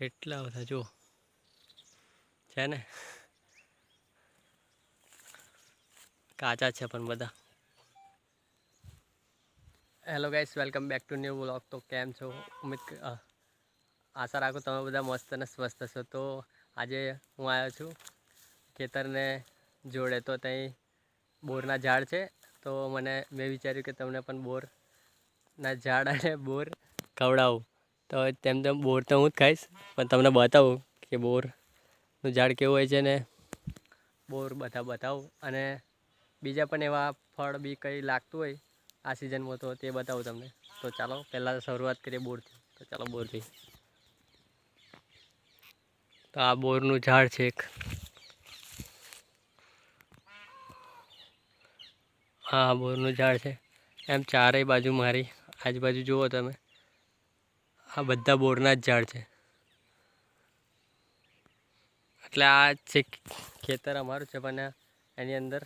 કેટલા બધા જો છે ને? કાચા છે પણ બધા. Hello guys welcome back to new vlog તો કેમ છો? ઉમેદ આશા રાખું તમે બધા મસ્ત અને સ્વસ્થ છો. તો આજે હું આવ્યો છું ખેતરને જોડે. તો ત્યાં બોરના ઝાડ છે. તો મને મેં વિચાર્યું કે તમને પણ બોરના ઝાડ અને બોર ખવડાવું. તો તેમ તેમ બોર તો હું જ ખાઈશ. પણ તમને બતાવું કે બોરનું ઝાડ કેવું હોય છે ને, બોર બધા બતાવું. અને બીજા પણ એવા ફળ બી કંઈ લાગતું હોય આ સિઝનમાં તો તે બતાવું તમને. તો ચાલો, પહેલાં શરૂઆત કરીએ બોરથી. તો ચાલો બોરથી. તો આ બોરનું ઝાડ છે એક. હા બોરનું ઝાડ છે. એમ ચારેય બાજુ મારી આજુબાજુ જુઓ તમે. આ બધા બોરના જ ઝાડ છે. એટલે આ છે ખેતર અમારું છે પણ એની અંદર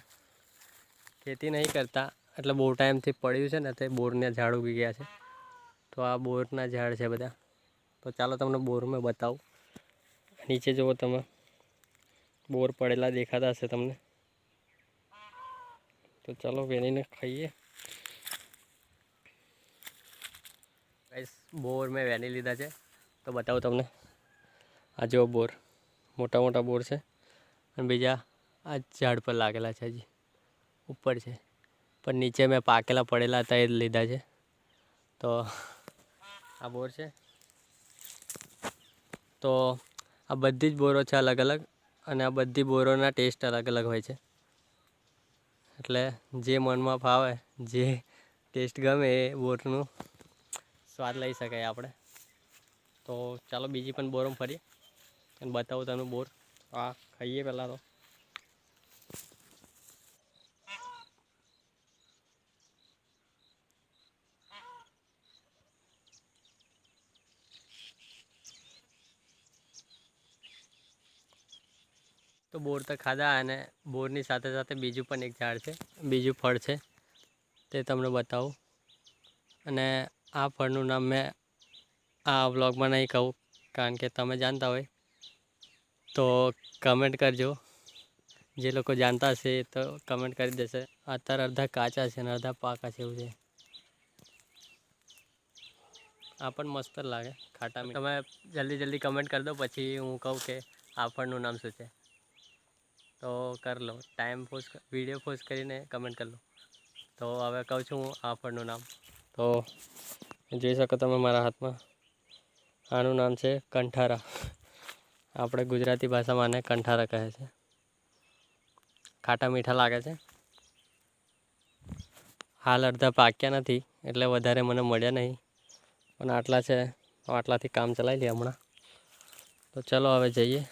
ખેતી નહીં કરતા. એટલે બહુ ટાઈમથી પડ્યું છે ને, તે બોરના ઝાડ ઉગી ગયા છે. તો આ બોરના ઝાડ છે બધા. તો ચાલો તમને બોર મેં બતાવું. નીચે જુઓ તમે. બોર પડેલા દેખાતા હશે તમને. તો ચાલો વેણીને ખાઈએ ગાઈસ બોર મેં વહેલી લીધા છે. તો બતાવું તમને. આ જો બોર, મોટા મોટા બોર છે. અને બીજા આ ઝાડ પર લાગેલા છે હજી. ઉપર છે. પણ નીચે મેં પાકેલા પડેલા હતા એ લીધા છે. તો આ બોર છે. તો આ બધી જ બોરો છે અલગ અલગ અને આ બધી બોરોના ટેસ્ટ અલગ અલગ હોય છે. એટલે જે મનમાં ફાવે, જે ટેસ્ટ ગમે એ બોરનું સ્વાદ લઈ શકાય આપણે. તો ચાલો બીજી પણ બોરમ ફરીએ. અને બતાવું તમને બોર. આ ખાઈએ પહેલાં તો. તો બોર તો ખાધા અને બોરની સાથે સાથે બીજું પણ એક ઝાડ છે. બીજું ફળ છે. તે તમને બતાવું. અને આ ફળનું નામ મેં આ વ્લોગમાં નહીં કહું, કારણ કે તમે જાણતા હોય. તો કમેન્ટ કરજો. જે લોકો જાણતા હશે તો કમેન્ટ કરી દેશે. અત્યારે અડધા કાચા છે અને અડધા પાકા છે એવું છે. આ પણ મસ્ત લાગે, ખાટા. તમે જલ્દી જલ્દી કમેન્ટ કરી દો, પછી હું કહું કે આ ફળનું નામ શું છે. તો કરી લો ટાઈમ પોઝ વીડિયો પોઝ કરીને કમેન્ટ કરી લો. તો હવે કહું છું હું આ ફળનું નામ. તો જોઈ શકો તમે મારા હાથમાં. આનું નામ છે કંઠારા. આપણે ગુજરાતી ભાષામાં આને કંઠારા કહે છે. ખાટા મીઠા લાગે છે. હાલ અડધા પાક્યા નથી, એટલે વધારે મને મળ્યા નહીં. પણ આટલા છે, આટલાથી કામ ચલાવી લઈએ હમણાં. તો ચલો હવે જઈએ.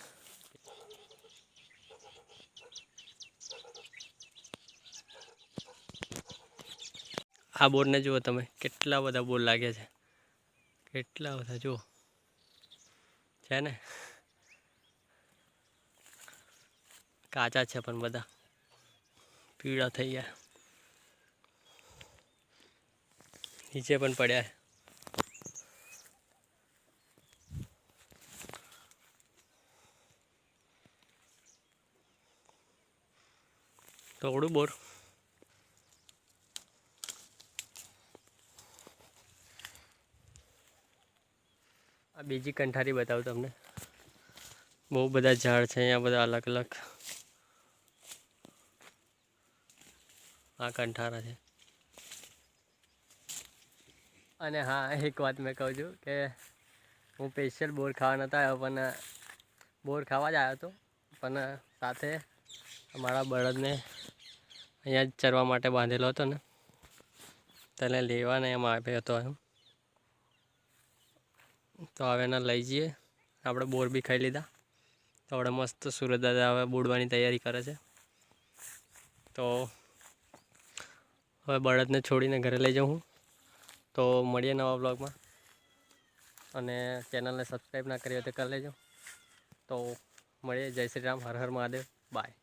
આ બોરને જુઓ તમે, કેટલા બધા બોર લાગ્યા છે. કેટલા બધા, જુઓ. છે ને? કાચા છે પણ બધા. પીળા થઈ ગયા. નીચે પણ પડ્યા છે. થોડું બોર. આ બીજી કંઠારી બતાવું તમને. બહુ બધા ઝાડ છે, અહીંયા બધા અલગ અલગ. આ કંઠારા છે. અને હા, એક વાત મેં કહું છું કે હું સ્પેશિયલ બોર ખાવા નહોતો આવ્યો, પણ બોર ખાવા જ આવ્યો હતો. પણ સાથે મારા બળદને અહીંયા ચરવા માટે બાંધેલો હતો ને. તેને લેવાને એમ આવ્યો હતો એમ. તો હવે એના લઈ જઈએ. આપણે બોર બી ખાઈ લીધા. તો આપણે મસ્ત સુરત દાદા હવે બુડવાની તૈયારી કરે છે. તો હવે બળદને છોડીને ઘરે લઈ જાઉં હું. તો મળીએ નવા બ્લોગમાં અને ચેનલને સબસ્ક્રાઈબ ના કરી હોય તો કરી લેજો. તો મળીએ. જય શ્રી રામ. હર હર મહાદેવ. બાય